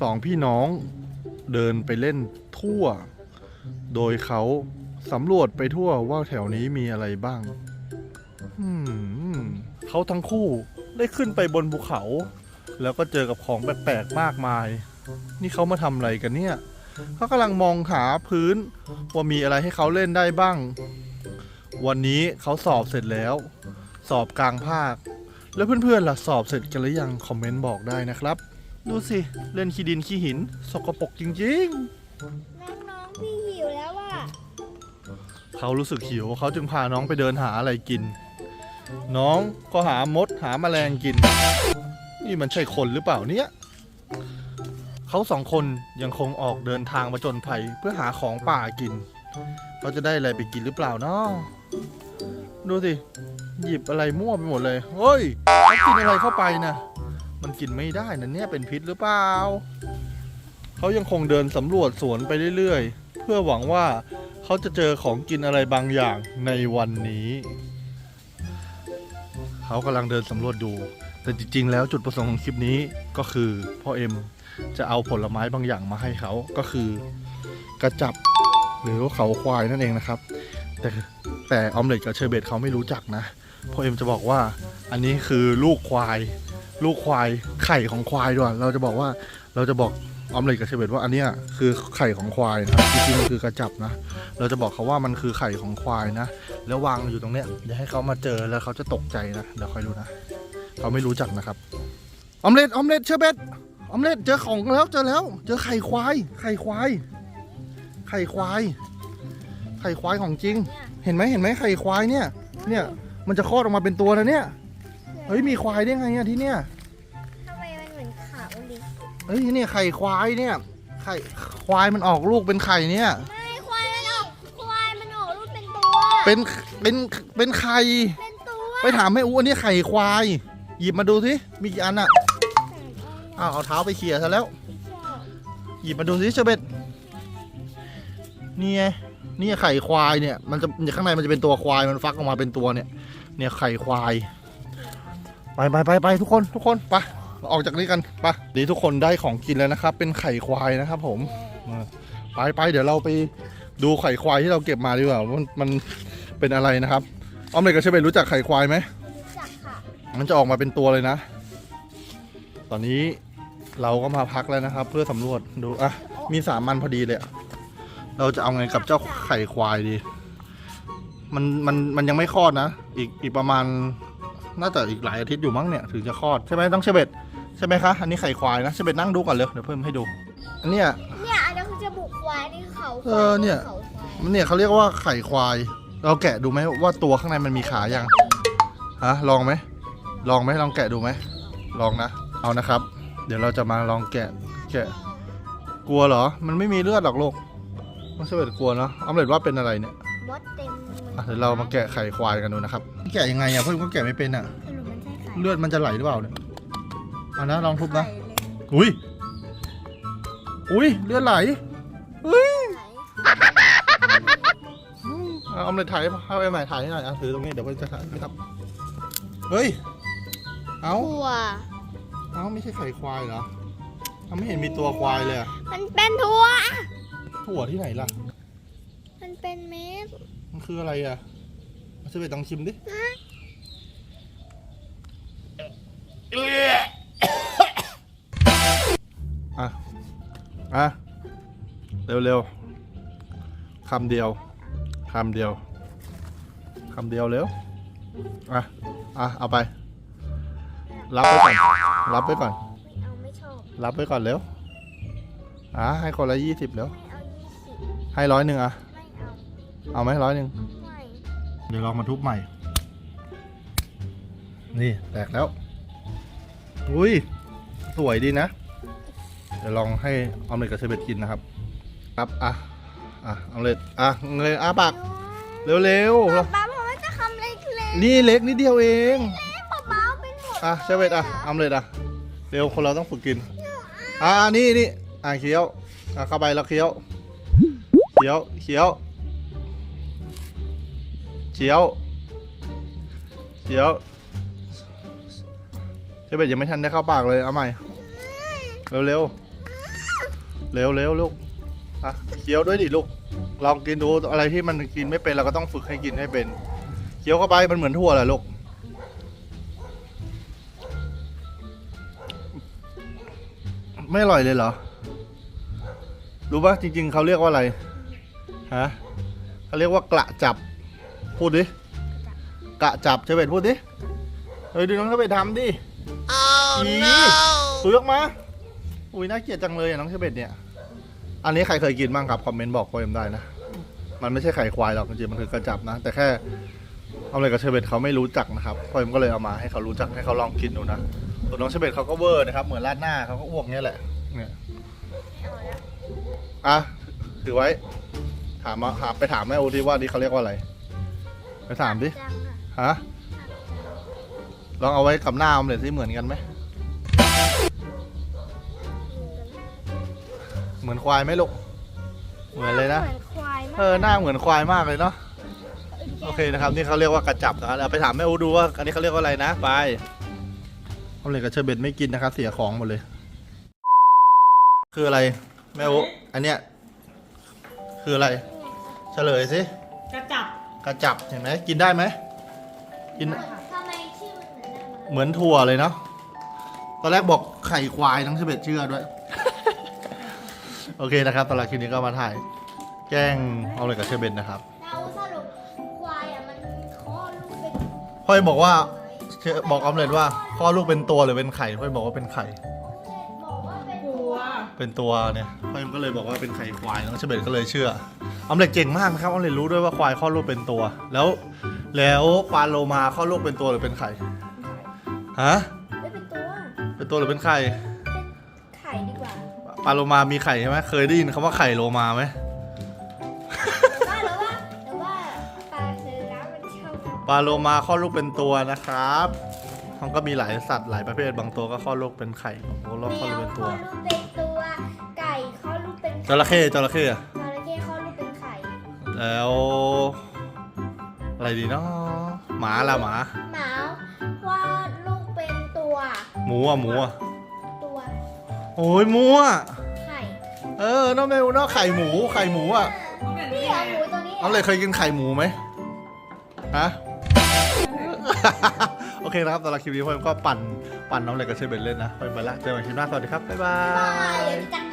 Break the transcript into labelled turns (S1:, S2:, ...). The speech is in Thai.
S1: สองพี่น้องเดินไปเล่นทั่ว โดยเขาสำรวจไปทั่วว่าแถวนี้มีอะไรบ้าง อืมเขาทั้งคู่ได้ขึ้นไปบนภูเขา แล้วก็เจอกับของแปลกๆมากมาย นี่เขามาทำอะไรกันเนี่ย เขากำลังมองหาพื้น ว่ามีอะไรให้เขาเล่นได้บ้าง วันนี้เขาสอบเสร็จแล้ว สอบกลางภาค แล้วเพื่อนๆล่ะสอบเสร็จกันหรือยังคอมเมนต์บอกได้นะครับ ดูสิ เล่นขี้ดินขี้หิน สกปรกจริง
S2: น้องๆพี่หิวแล้วอะ
S1: ๆ เขารู้สึกหิวเขาจึงพาน้องไปเดินหาอะไรกิน น้องก็หามดหาแมลงกิน นี่มันใช่คนหรือเปล่าเนี่ยเขาสองคนยังคงออกเดินทางมาจนภัยเพื่อหาของป่ากินเขาจะได้อะไรไปกินหรือเปล่าเนาะดูสิ หยิบอะไรมั่วไปหมดเลยเฮ้ยเขากินอะไรเข้าไปนะ มันกินไม่ได้นะเนี่ยเป็นพิษหรือเปล่า เขายังคงเดินสำรวจสวนไปเรื่อยๆ เพื่อหวังว่าเขาจะเจอของกินอะไรบางอย่างในวันนี้ เขากำลังเดินสำรวจดู แต่จริงๆ แล้วจุดประสงค์ของคลิปนี้ก็คือพ่อเอ็มจะเอาผลไม้บางอย่างมาให้เขาก็คือกระจับหรือว่าเขาควายนั่นเองนะครับ แต่แต่ออมเล็ตกับเชอร์เบตเขาไม่รู้จักนะพ่อเอ็มจะบอกว่าอันนี้คือลูกควาย ลูกควายไข่ของควายด้วยเราจะบอกว่าเราจะบอกออมเล็ตกับเชเบตว่าอันเนี้ยคือไข่ของควายนะจริงๆมันคือกระจับนะ เราจะบอกเขาว่ามันคือไข่ของควายนะ แล้ววางอยู่ตรงเนี้ยอย่าให้เขามาเจอแล้วเขาจะตกใจนะเดี๋ยวคอยดูนะเขาไม่รู้จักนะครับออมเล็ตออมเล็ตเชเบตออมเล็ตเจอของแล้วเจอแล้ว เจอไข่ควาย ไข่ควาย ไข่ควาย ไข่ควายของจริง เห็นไหมเห็นไหมไข่ควายเนี่ย เนี่ยมันจะคลอดออกมาเป็นตัวนะเนี่ย เฮ้ยมีควายได้ไงอะที่เนี่ย
S2: ทำไมมันเหมือนเขาดิ
S1: เฮ้ยเนี่ยไข่ควายเนี่ยไข่ควายมันออกลูกเป็นไข่เนี่ย
S2: ไม่ควายมันออกควายมันออกรูปเป็นตัว
S1: เป็นเป็นเป็นไข่
S2: เป็นตัว
S1: ไปถามแม่อูอันนี้ไข่ควาย หยิบมาดูสิมีกี่อันอะอ้าวเอาเท้าไปเขี่ยซะแล้ว หยิบมาดูสิเชอร์เบตนี่ไงนี่ไข่ควายเนี่ยมันจะข้างในมันจะเป็นตัวควายมันฟักออกมาเป็นตัวเนี่ย เนี่ยไข่ควาย ไปไปไปไปทุกคนทุกคนไปเราออกจากนี้กันไปดีทุกคนได้ของกินแล้วนะครับ เป็นไข่ควายนะครับ ผมไปไปเดี๋ยวเราไปดูไข่ควายที่เราเก็บมาดีกว่าว่ามันมันเป็นอะไรนะครับออมเล็กกับเชอร์เบตรู้จักไข่ควายไหม
S2: จักค่ะ
S1: มันจะออกมาเป็นตัวเลยนะ ตอนนี้เราก็มาพักแล้วนะครับ เพื่อสำรวจดูอะมีสามมันพอดีเลยอะเราจะเอาไงกับเจ้าไข่ควายดี มันมันมันยังไม่คลอดนะ อีกอีกประมาณ น่าจะอีกหลายอาทิตย์อยู่มั้งเนี่ยถึงจะคลอดใช่ไหมต้องเชเบตใช่ไหมคะอันนี้ไข่ควายนะเชเบตนั่งดูก่อนเลยเดี๋ยวเพิ่มให้ดูอันเนี้ย
S2: เนี่ยอันนี้คือจมูกควายนี่เขาควาย
S1: เออเนี่ย
S2: เขาควาย
S1: มันเนี่ยเขาเรียกว่าไข่ควาย เราแกะดูไหมว่าตัวข้างในมันมีขายังฮะลองไหมลองไหมลองแกะดูไหมลองนะ เอานะครับ เดี๋ยวเราจะมาลองแกะแกะ กลัวเหรอ มันไม่มีเลือดหรอกลูกต้องเฉลยกลัวเนาะออมเล็ตว่าเป็นอะไรเนี่ย
S2: มดเต็ม
S1: อะเดี๋ยวเรามาแกะไข่ควายกันดูนะครับแกะยังไงอะเพื่อนก็แกะไม่เป็นอะ
S2: สรุปมันใช่ไข่
S1: เลือดมันจะไหลหรือเปล่าเนี่ยเอานะลองทุบนะ
S2: ไข่เลย
S1: อุ้ย อุ้ยเลือดไหลอุ้ย
S2: ไหน
S1: เอาออมเล็ตถ่ายให้ไปใหม่ถ่ายให้หน่อยอะถือตรงนี้เดี๋ยวเพื่อนจะถ่ายนะครับ เฮ้ย เอา
S2: ตัว
S1: เอ้าไม่ใช่ไข่ควายเหรอทำไม่เห็นมีตัวควายเลยอะ
S2: มันเป็นถั่ว
S1: ถั่วที่ไหนล่ะ
S2: มันเป็นเม็ด
S1: มันคืออะไรอะเอาช่วยไปลองชิมดิอะ อะ เร็วๆคำเดียวคำเดียวคำเดียวเร็ว อะ อะ เอาไป รับไว้ก่อน รับไว้ก่อน
S2: เอาไม่ชอบ
S1: รับไว้ก่อนเร็ว อะ ให้คนละยี่สิบเร็ว
S2: ไม่เอายี่สิบ
S1: ให้ร้อยหนึ่งอะ
S2: ไม่ เอา
S1: เอาไหมร้อยหนึ่ง
S2: ไม่
S1: เดี๋ยวลองมาทุบใหม่ นี่แตกแล้ว อุ้ย สวยดีนะ เดี๋ยวลองให้ออมเล็ตกับเชอร์เบตกินนะครับ ครับ อะ อะออมเล็ตอะเงยอ้าปากเร็วๆ
S2: ป๊าป๊าบอกว่าจะทำเล็ก
S1: นี่เล็กนิดเดียวเอง
S2: ๆป๊าป๊าเป็นหมด
S1: อะเชอร์เบตอะออมเล็ตอะ เร็วคนเราต้องฝึกกิน อ่านี่นี่อะเคี้ยว อะเข้าไปแล้วเคี้ยว เคี้ยว เคี้ยว เคี้ยวเคี้ยวเชอร์เบตยังไม่ทันได้เข้าปากเลย เอาใหม่เร็วเร็วเร็วลูกอะเคี้ยวด้วยดิลูก ลองกินดูอะไรที่มันกินไม่เป็นเราก็ต้องฝึกให้กินให้เป็น เคี้ยวเข้าไปมันเหมือนถั่วแหละลูกไม่อร่อยเลยเหรอ รู้ปะจริง ๆเขาเรียกว่าอะไร ฮะเขาเรียกว่ากระจับ พูดดิกระจับเชเบตพูดดิ เฮ้ยดูน้องเชเบตทำดิอีตัวยกมา อุ้ยน่าเกลียดจังเลยอะน้องเชเบตเนี่ย อันนี้ใครเคยกินบ้างครับคอมเมนต์บอกพ่อเอ็มได้นะ มันไม่ใช่ไข่ควายหรอกจริงๆมันคือกระจับนะ แต่แค่เอาอะไรกับเชเบตเขาไม่รู้จักนะครับพ่อเอ็มก็เลยเอามาให้เขารู้จักให้เขาลองกินดูนะส่วนน้องเชเบตเขาก็เวอร์นะครับเหมือนราดหน้าเขาก็อ้วกเงี้ยแหละ เนี่ย
S2: เอาละ
S1: อะถือไว้ ถามมาถามไปถามแม่โอทีว่านี่เขาเรียกว่าอะไร ไปถามดิ
S2: จังอะ
S1: ฮะ ลองเอาไว้กับหน้าออมเล็ตที่เหมือนกันไหม เหมือนควายไหมลูก เหมือนเลยนะ
S2: เหมือนควายมาก
S1: เออ หน้าเหมือนควายมากเลยเนาะ โอเคนะครับ นี่เขาเรียกว่ากระจับนะครับเอาไปถามแม่อูดูว่า อันนี้เขาเรียกว่าอะไรนะ ไปออมเล็ตกับเชอร์เบตไม่กินนะครับ เสียของหมดเลย คืออะไร แม่อูอันเนี้ย คืออะไร เฉลยสิ
S3: กระจับ
S1: กระจับเห็นไหมกินได้ไหมกิน
S2: ทำไมชื่อมันเหมือนกัน
S1: เหมือนถั่วเลยเนาะตอนแรกบอกไข่ควายทั้งสิบเอ็ดเชื่อด้วย โอเคนะครับตอนแรกคลิปนี้ก็มาถ่าย แกล้งเอาเลยกับเชอร์เบนนะครับ
S2: เราสรุปควายอะมันคลอดลูกเป็น
S1: พ่อยบอกว่าเชอบอกออมเลยว่าพ่อลูกเป็นตัวหรือเป็นไข่พ่อยบอกว่าเป็นไข่
S2: เป็น
S1: ตัวเนี่ยพ่อยก็เลยบอกว่าเป็นไข่ควายน้องเชอร์เบนก็เลยเชื่อออมเล็ตเก่งมากนะครับออมเล็ตรู้ด้วยว่าควายคลอดลูกเป็นตัว แล้วแล้วปลาโลมาคลอดลูกเป็นตัวหรือเป็นไข่ฮะ
S2: ไม่เป็นตัว
S1: เป็นตัวหรือเป็นไข่
S2: เป็นไข่ดีกว่า
S1: ปลาโลมามีไข่ใช่ไหมเคยได้ยินคำว่าไข่โลมาไหม
S2: ว่าหรือว่าหรือว่าปลาเซรามันชอบ
S1: ปลาโลมาคลอดลูกเป็นตัวนะครับมันก็มีหลายสัตว์หลายประเภทบางตัวก็คลอดลูกเป็นไข่บางตัวก็คลอดลูกเป็นตัว จระเข้จระเข้อะ
S2: จระเข้คลอดลูกเป็นไข่
S1: แล้ว อะไรดีเนาะหมาละหมา
S2: หมาคลอดลูกเป็นตัว
S1: หมูอะหมูอะ
S2: ตัว
S1: โอ้ยหมูอะ
S2: ไข่
S1: เออน้องเมลเนาะไข่หมูไข่หมูอะ
S2: นี่เหรอหมูตัวนี้หร
S1: น้องเลยเคยกินไข่หมูไหมฮะโอเคนะครับสำหรับคลิปนี้ผมก็ปั่นปั่นน้องเลยกับเชฟเบนเล่นนะไปไปละเจอกันคลิปหน้าสวัสดีครับบ๊ายบา
S2: บาย
S1: ย
S2: จัง